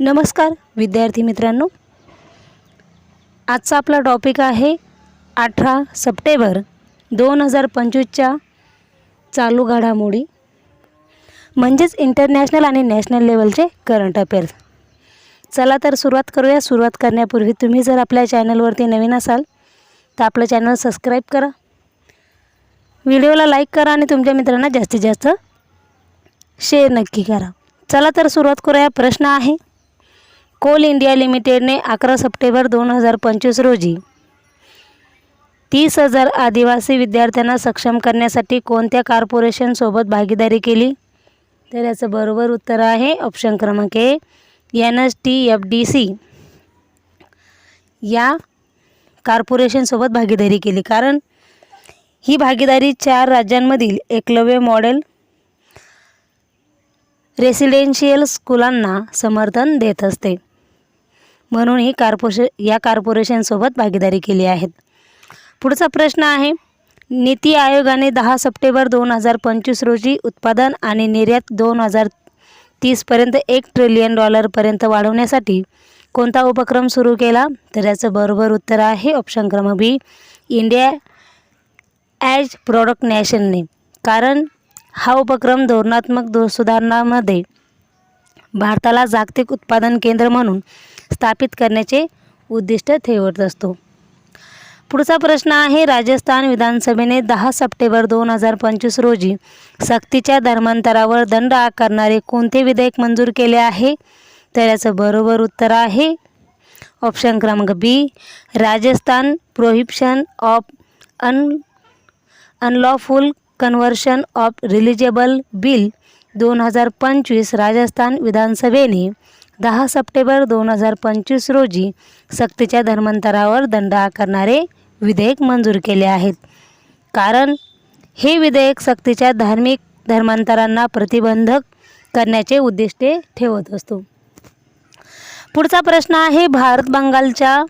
नमस्कार विद्यार्थी मित्रांनो. आजचा आपला टॉपिक आहे अठरा सप्टेंबर दोन हजार पंचवीसच्या चालू घडामोडी म्हणजेच इंटरनॅशनल आणि नॅशनल लेवलचे करंट अफेअर्स चला तर सुरुवात करूया. सुरुवात करण्यापूर्वी तुम्ही जर आपल्या चॅनलवरती नवीन असाल तर आपलं चॅनल सबस्क्राईब करा. व्हिडिओला लाईक करा आणि तुमच्या मित्रांना जास्तीत जास्त शेअर नक्की करा. चला तर सुरुवात करूया. प्रश्न आहे कोल इंडिया लिमिटेडने अकरा सप्टेंबर दोन हजार पंचवीस रोजी तीस हजार आदिवासी विद्यार्थ्यांना सक्षम करण्यासाठी कोणत्या कॉर्पोरेशनसोबत भागीदारी केली? तर याचं बरोबर उत्तर आहे ऑप्शन क्रमांक A N S T F D C या कॉर्पोरेशनसोबत भागीदारी केली. कारण ही भागीदारी चार राज्यांमधील एकलव्य मॉडेल रेसिडेन्शियल स्कूलांना समर्थन देत असते. म्हणून ही कॉर्पोरेशन या कार्पोरेशनसोबत भागीदारी केली आहेत. पुढचा प्रश्न आहे नीती आयोगाने दहा सप्टेंबर दोन हजार पंचवीस रोजी उत्पादन आणि निर्यात दोन हजार तीसपर्यंत एक ट्रिलियन डॉलरपर्यंत वाढवण्यासाठी कोणता उपक्रम सुरू केला? तर याचं बरोबर उत्तर आहे ऑप्शन क्रमांक बी इंडिया ॲज प्रॉडक्ट नॅशनने कारण हा उपक्रम धोरणात्मक दो सुधारणामध्ये भारताला जागतिक उत्पादन केंद्र म्हणून स्थापित करण्याचे उद्दिष्ट ठेवत असतो. पुढचा प्रश्न आहे राजस्थान विधानसभेने दहा सप्टेंबर दोन हजार पंचवीस रोजी सक्तीच्या धर्मांतरावर दंड आकारणारे कोणते विधेयक मंजूर केले आहे? तर याचं बरोबर उत्तर आहे ऑप्शन क्रमांक B Rajasthan prohibition of un unlawful conversion of religion bill दोन हजार पंचवीस राजस्थान विधानसभेने दहा सप्टेंबर दोन हजार पंचवीस रोजी सक्तीच्या धर्मांतरावर दंड आकारणारे विधेयक मंजूर केले आहेत. कारण हे विधेयक सक्तीच्या धार्मिक धर्मांतरांना प्रतिबंधक करण्याचे उद्दिष्टे ठेवत असतो. पुढचा प्रश्न आहे भारत बंगालच्या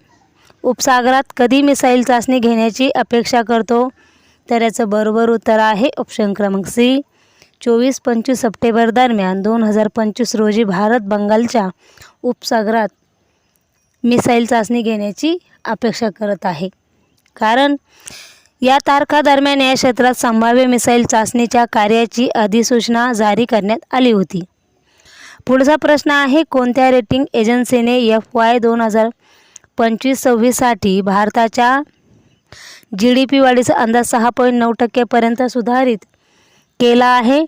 उपसागरात कधी मिसाईल चाचणी घेण्याची अपेक्षा करतो? तर याचं बरोबर उत्तर आहे ऑप्शन क्रमांक सी. चोवीस पंचवीस सप्टेंबर दरम्यान दोन हजार पंचवीस रोजी भारत बंगालच्या उपसागरात मिसाईल चाचणी घेण्याची अपेक्षा करत आहे. कारण या तारखा दरम्यान या क्षेत्रात संभाव्य मिसाईल चाचणीच्या कार्याची अधिसूचना जारी करण्यात आली होती. पुढचा प्रश्न आहे कोणत्या रेटिंग एजन्सीने एफ वाय दोन हजार पंचवीस सव्वीससाठी भारताच्या जी डी पी वाढीचा अंदाज सहा पॉईंट नऊ टक्केपर्यंत सुधारित केला आहे.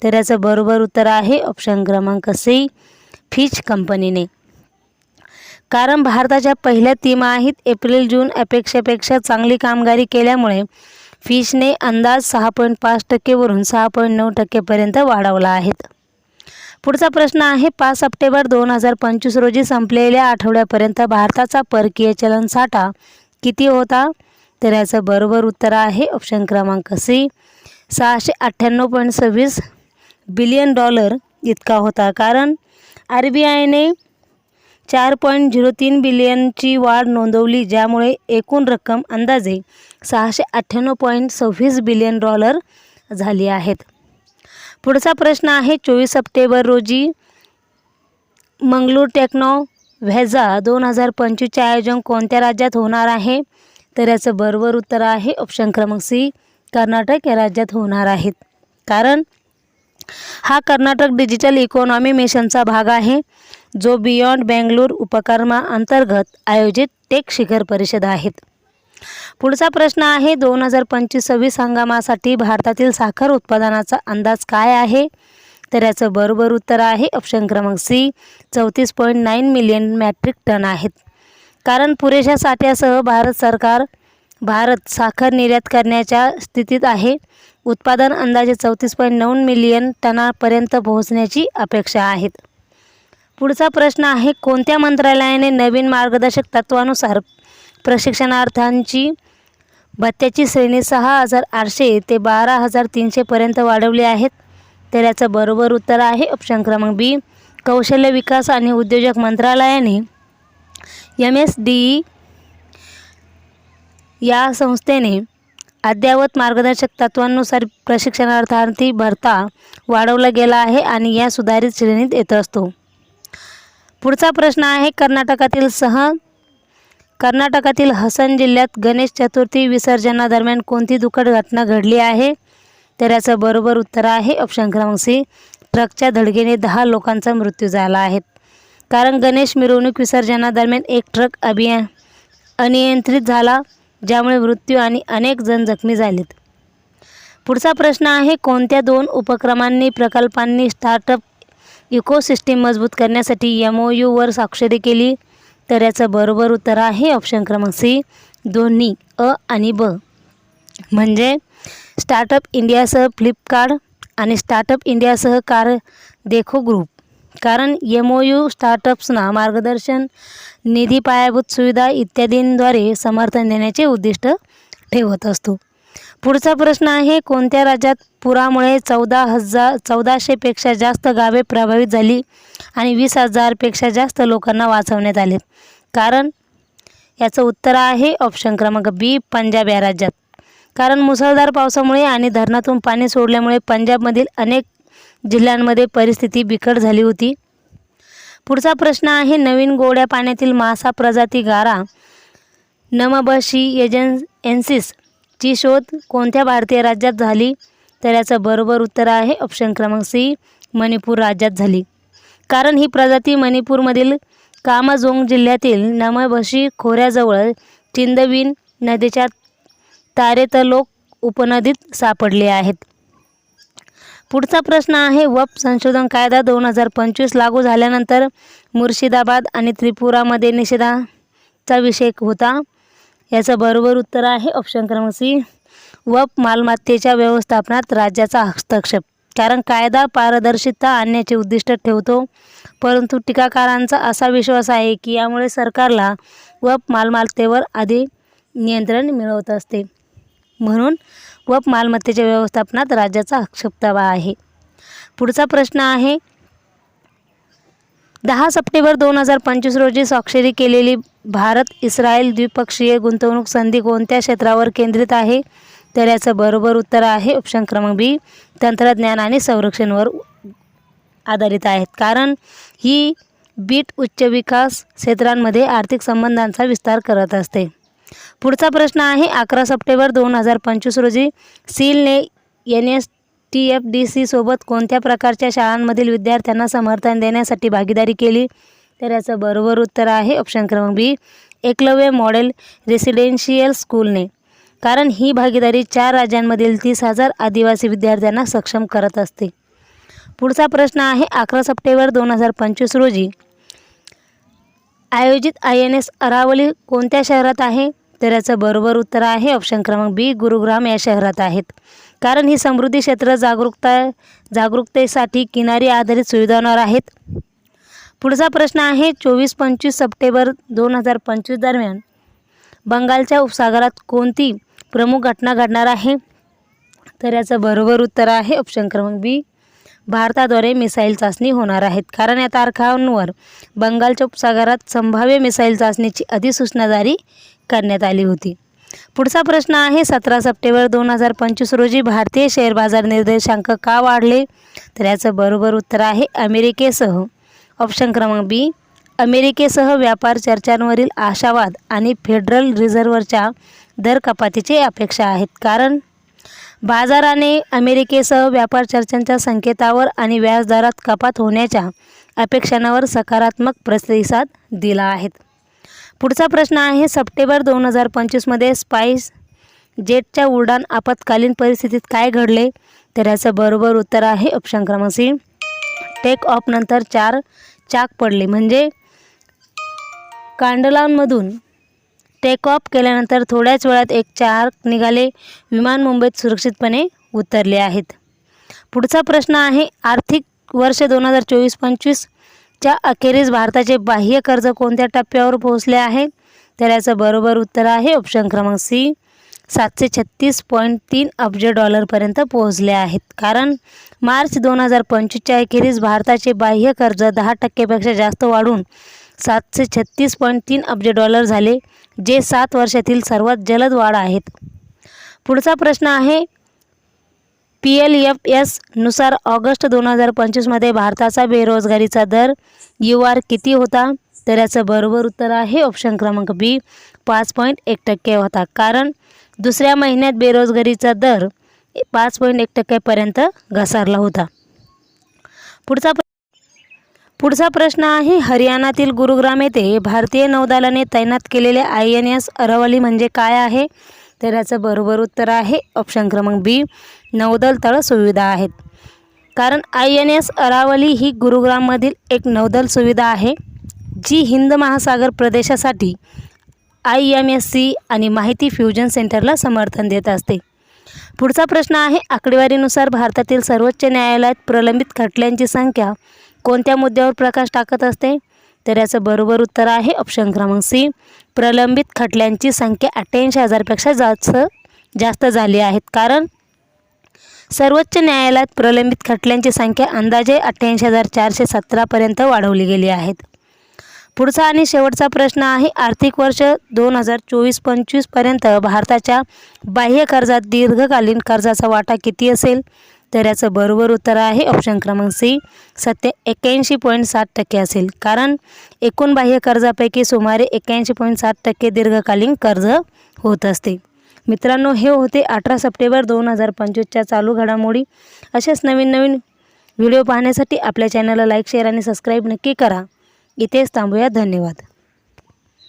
तर याचं बरोबर उत्तर आहे. ऑप्शन क्रमांक सी फिच कंपनीने. कारण भारताच्या पहिल्या तिमाहीत एप्रिल जून अपेक्षेपेक्षा चांगली कामगिरी केल्यामुळे फिशने अंदाज सहा पॉईंट पाच टक्केवरून सहा पॉईंट नऊ टक्केपर्यंत वाढवला आहेत पुढचा प्रश्न आहे. पाच सप्टेंबर दोन हजार पंचवीस रोजी संपलेल्या आठवड्यापर्यंत भारताचा परकीय चलन साठा किती होता? तर याचं बरोबर उत्तर आहे. ऑप्शन क्रमांक सी सहाशे अठ्ठ्याण्णव पॉईंट सव्वीस बिलियन डॉलर इतका होता. कारण आर बी आयने चार पॉईंट झिरो तीन बिलियनची वाढ नोंदवली ज्यामुळे एकूण रक्कम अंदाजे सहाशे अठ्ठ्याण्णव पॉईंट सव्वीस बिलियन डॉलर झाली आहेत. पुढचा प्रश्न आहे चोवीस सप्टेंबर रोजी मंगळूर टेक्नो व्हॅझा दोन हजार पंचवीसचे आयोजन कोणत्या राज्यात होणार आहे? तर याचं बरोबर उत्तर आहे ऑप्शन क्रमांक सी कर्नाटक या राज्यात होणार आहेत. कारण हा कर्नाटक डिजिटल इकॉनॉमी मिशनचा भाग आहे जो बियॉन्ड बेंगलोर उपक्रमा अंतर्गत आयोजित टेक शिखर परिषद आहेत. पुढचा प्रश्न आहे दोन हजार पंचवीस सव्वीस हंगामासाठी भारतातील साखर उत्पादनाचा अंदाज काय आहे? तर याचं बरोबर उत्तर आहे ऑप्शन क्रमांक सी चौतीस point nine million metric ton आहेत. कारण पुरेशा साठ्यासह भारत सरकार भारत साखर निर्यात करण्याच्या स्थितीत आहे. उत्पादन अंदाजे चौतीस पॉईंट नऊ मिलियन टनापर्यंत पोहोचण्याची अपेक्षा आहेत. पुढचा प्रश्न आहे कोणत्या मंत्रालयाने नवीन मार्गदर्शक तत्वानुसार प्रशिक्षणार्थांची भत्त्याची श्रेणी सहा हजार आठशे ते बारा हजार तीनशेपर्यंत वाढवली आहेत तर याचं बरोबर उत्तर आहे ऑप्शन क्रमांक बी. कौशल्य विकास आणि उद्योजक मंत्रालयाने एम एस डी ई या संस्थेने अद्ययावत मार्गदर्शक तत्वांनुसार प्रशिक्षणार्थार्थी भरता वाढवला गेला आहे आणि या सुधारित श्रेणीत येत असतो. पुढचा प्रश्न आहे कर्नाटकातील सह कर्नाटकातील हसन जिल्ह्यात गणेश चतुर्थी विसर्जनादरम्यान कोणती दुखद घटना घडली आहे? तर याचं बरोबर उत्तर आहे ऑप्शन क्रमांक सी ट्रकच्या धडकेने दहा लोकांचा मृत्यू झाला आहे. कारण गणेश मिरवणूक विसर्जनादरम्यान एक ट्रक अभिया अनियंत्रित झाला. ज्यामुळे मृत्यू आणि अनेक जण जखमी झालेत. पुढचा प्रश्न आहे कोणत्या दोन उपक्रमांनी प्रकल्पांनी स्टार्टअप इकोसिस्टीम मजबूत करण्यासाठी एम ओ यूवर स्वाक्षरी केली? तर याचं बरोबर उत्तर आहे ऑप्शन क्रमांक सी दोन्ही अ आणि ब. म्हणजे स्टार्टअप इंडियासह फ्लिपकार्ट आणि स्टार्टअप इंडियासह कार देखो ग्रुप कारण एम ओ यू स्टार्टअप्सना मार्गदर्शन निधी पायाभूत सुविधा इत्यादींद्वारे समर्थन देण्याचे उद्दिष्ट ठेवत असतो. पुढचा प्रश्न आहे कोणत्या राज्यात पुरामुळे चौदा हजार चौदाशेपेक्षा जास्त गावे प्रभावित झाली आणि वीस हजारपेक्षा जास्त लोकांना वाचवण्यात आले? कारण याचं उत्तर आहे ऑप्शन क्रमांक बी पंजाब या राज्यात. कारण मुसळधार पावसामुळे आणि धरणातून पाणी सोडल्यामुळे पंजाबमधील अनेक जिल्ह्यांमध्ये परिस्थिती बिकट झाली होती. पुढचा प्रश्न आहे नवीन गोड्या पाण्यातील मासा प्रजाती गारा नमबशी एजन एन्सिस ची शोध कोणत्या भारतीय राज्यात झाली? तर याचं बरोबर उत्तर आहे ऑप्शन क्रमांक सी मणिपूर राज्यात झाली. कारण ही प्रजाती मणिपूरमधील कामाजोंग जिल्ह्यातील नमबशी खोऱ्याजवळ चिंदवीन नदीच्या तारेतलोक उपनदीत सापडले आहेत. पुढचा प्रश्न आहे वप संशोधन कायदा दोन हजार पंचवीस लागू झाल्यानंतर मुर्शिदाबाद आणि त्रिपुरामध्ये निषेधाचा विषय होता. याचं बरोबर उत्तर आहे ऑप्शन क्रमांक सी. वप मालमत्तेच्या व्यवस्थापनात राज्याचा हस्तक्षेप. कारण कायदा पारदर्शिता आणण्याचे उद्दिष्ट ठेवतो. परंतु टीकाकारांचा असा विश्वास आहे की यामुळे सरकारला वप मालमत्तेवर आधी नियंत्रण मिळवत असते. म्हणून व मालमत्तेच्या व्यवस्थापनात राज्याचा आक्षेपतावा आहे. पुढचा प्रश्न आहे दहा सप्टेंबर दोन हजार पंचवीस रोजी स्वाक्षरी केलेली भारत इस्रायल द्विपक्षीय गुंतवणूक संधी कोणत्या क्षेत्रावर केंद्रित आहे? तर याचं बरोबर उत्तर आहे ऑप्शन क्रमांक बी तंत्रज्ञान आणि संरक्षणवर आधारित आहेत. कारण ही बीट उच्च विकास क्षेत्रांमध्ये आर्थिक संबंधांचा विस्तार करत असते. पुढचा प्रश्न आहे अकरा सप्टेंबर दोन हजार पंचवीस रोजी सीलने N S T F D C सोबत कोणत्या प्रकारच्या शाळांमधील विद्यार्थ्यांना समर्थन देण्यासाठी भागीदारी केली? तर याचं बरोबर उत्तर आहे ऑप्शन क्रमांक बी एकलव्य मॉडेल रेसिडेन्शियल स्कूलने कारण ही भागीदारी चार राज्यांमधील तीस हजार आदिवासी विद्यार्थ्यांना सक्षम करत असते. पुढचा प्रश्न आहे अकरा सप्टेंबर दोन हजार पंचवीस रोजी आयोजित आय एन एस अरावली कोणत्या शहरात आहे? तर याचं बरोबर उत्तर आहे ऑप्शन क्रमांक बी गुरुग्राम या शहरात आहेत. कारण ही समृद्धी क्षेत्र जागरूकता जागरूकतेसाठी किनारी आधारित सुविधांवर आहेत. पुढचा प्रश्न आहे चोवीस पंचवीस सप्टेंबर दोन हजार पंचवीस दरम्यान बंगालच्या उपसागरात कोणती प्रमुख घटना घडणार आहे? तर याचं बरोबर उत्तर आहे ऑप्शन क्रमांक बी भारताद्वारे मिसाईल चाचणी होणार आहेत. कारण या तारखांवर बंगालच्या उपसागरात संभाव्य मिसाईल चाचणीची अधिसूचना जारी करण्यात आली होती. पुढचा प्रश्न आहे सतरा सप्टेंबर दोन हजार पंचवीस रोजी भारतीय शेअर बाजार निर्देशांक का वाढले? तर याचं बरोबर उत्तर आहे अमेरिकेसह. ऑप्शन क्रमांक बी अमेरिकेसह व्यापार चर्चांवरील आशावाद आणि फेडरल रिझर्व्हच्या दर कपातीची अपेक्षा आहेत. कारण बाजाराने अमेरिकेसह व्यापार चर्चांच्या संकेतावर आणि व्याजदरात कपात होण्याच्या अपेक्षांवर सकारात्मक प्रतिसाद दिला आहे. पुढचा प्रश्न आहे सप्टेंबर दोन हजार पंचवीसमध्ये स्पाईस जेटच्या उड्डाण आपत्कालीन परिस्थितीत काय घडले? तर याचं बरोबर उत्तर आहे ऑप्शन क्रमांक सी. टेक ऑफ नंतर चार चाक पडले. म्हणजे कांडलांमधून टेक ऑफ केल्यानंतर थोड्याच वेळात एक चार निघाले. विमान मुंबईत सुरक्षितपणे उतरले आहेत. पुढचा प्रश्न आहे आर्थिक वर्ष दोन हजार चोवीस पंचवीसच्या अखेरीस भारताचे बाह्य कर्ज कोणत्या टप्प्यावर पोहोचले आहे? तर याचं बरोबर उत्तर आहे ऑप्शन क्रमांक सी. सातशे छत्तीस पॉईंट तीन अब्ज डॉलरपर्यंत पोहोचले आहेत. कारण मार्च दोन हजार पंचवीसच्या अखेरीस भारताचे बाह्य कर्ज दहा टक्केपेक्षा जास्त वाढून सातशे छत्तीस पॉईंट तीन अब्ज डॉलर झाले जे सात वर्षातील सर्वात जलद वाढ आहेत. पुढचा प्रश्न आहे पी एल एफ एसनुसार ऑगस्ट दोन हजार पंचवीसमध्ये भारताचा बेरोजगारीचा दर यू आर किती होता? तर याचं बरोबर उत्तर आहे ऑप्शन क्रमांक बी पाच पॉईंट एक टक्के होता. कारण दुसऱ्या महिन्यात बेरोजगारीचा दर पाच पॉईंट एक टक्क्यापर्यंत घसारला होता. पुढचा पुढचा प्रश्न आहे हरियाणातील गुरुग्राम येथे भारतीय नौदलाने तैनात केलेले आय एन एस अरवली म्हणजे काय आहे? तर याचं बरोबर उत्तर आहे ऑप्शन क्रमांक बी नौदल तळ सुविधा आहेत. कारण आय एन एस अरावली ही गुरुग्राममधील एक नौदल सुविधा आहे जी हिंद महासागर प्रदेशासाठी आय एम एस सी आणि माहिती फ्युजन सेंटरला समर्थन देत असते. पुढचा प्रश्न आहे आकडेवारीनुसार भारतातील सर्वोच्च न्यायालयात प्रलंबित खटल्यांची संख्या कोणत्या मुद्द्यावर प्रकाश टाकत असते? तर याचं बरोबर उत्तर आहे ऑप्शन क्रमांक सी. प्रलंबित खटल्यांची संख्या अठ्ठ्याऐंशी हजारपेक्षा जास्त जास्त झाली आहेत. कारण सर्वोच्च न्यायालयात प्रलंबित खटल्यांची संख्या अंदाजे अठ्ठ्याऐंशी हजार चारशे सतरापर्यंत वाढवली गेली आहेत. पुढचा आणि शेवटचा प्रश्न आहे आर्थिक वर्ष दोन हजार चोवीस पंचवीसपर्यंत भारताच्या बाह्य कर्जात दीर्घकालीन कर्जाचा वाटा किती असेल? तर याचं बरोबर उत्तर आहे. ऑप्शन क्रमांक सी सत्य एक्याऐंशी पॉईंट सात टक्के असेल. कारण एकूण बाह्य कर्जापैकी सुमारे एक्याऐंशी पॉईंट सात टक्के दीर्घकालीन कर्ज होत असते. मित्रांनो हे होते अठरा सप्टेंबर दोन हजार पंचवीसच्या चालू घडामोडी. असेच नवीन नवीन व्हिडिओ पाहण्यासाठी आपल्या चॅनलला लाईक शेअर आणि सबस्क्राईब नक्की करा. इथेच थांबूया. धन्यवाद.